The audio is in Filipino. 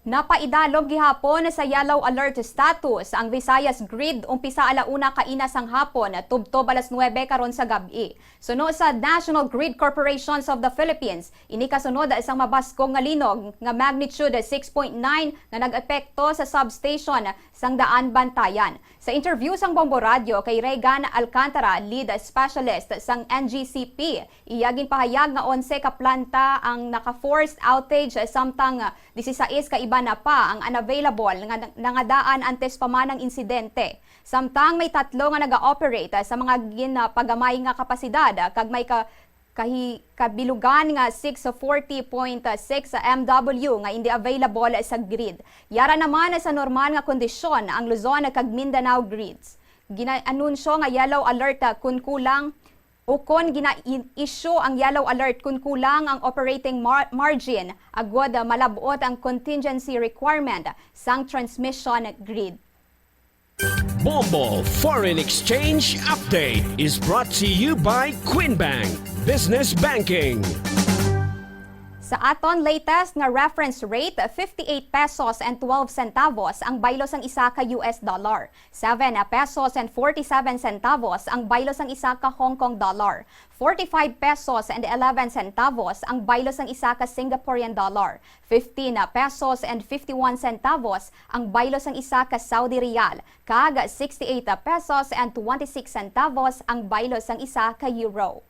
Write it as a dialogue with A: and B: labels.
A: Napaidalog gihapon sa yellow alert status ang Visayas Grid umpisa alauna kainas ang hapon tubtob alas 9 karon sa gabi. Suno sa National Grid Corporations of the Philippines, ini kasunod isang mabaskong nga linog nga magnitude 6.9 nga nag-epekto sa substation sang Daan Bantayan. Sa interview sang Bombo Radio kay Regan Alcantara, lead specialist sang NGCP, iyagin pahayag nga 11 ka planta ang naka-forced outage samtang 16 ka iba na pa ang unavailable nga nangadaan antes pa man ang insidente. Samtang may tatlo nga naga-operate sa mga ginapagamay nga kapasidad kag may ka kahi kabilugan nga 640.6 MW nga hindi available sa grid. Yara naman sa normal nga kondisyon ang Luzon kag Mindanao grids. Gina-anunsyo nga yellow alert kun kulang o kon gina-issue ang yellow alert kung kulang ang operating mar- margin agwad malabot ang contingency requirement sang transmission grid.
B: Bombo Foreign Exchange Update is brought to you by Quinbank Business Banking.
A: Sa aton latest nga reference rate, 58 pesos and 12 centavos ang baylos ang isa ka US dollar. 7 pesos and 47 centavos ang baylos ang isa ka Hong Kong dollar. 45 pesos and 11 centavos ang baylos ang isa ka Singaporean dollar. 15 pesos and 51 centavos ang baylos ang isa ka Saudi Riyal. Kag 68 pesos and 26 centavos ang baylos ang isa ka euro.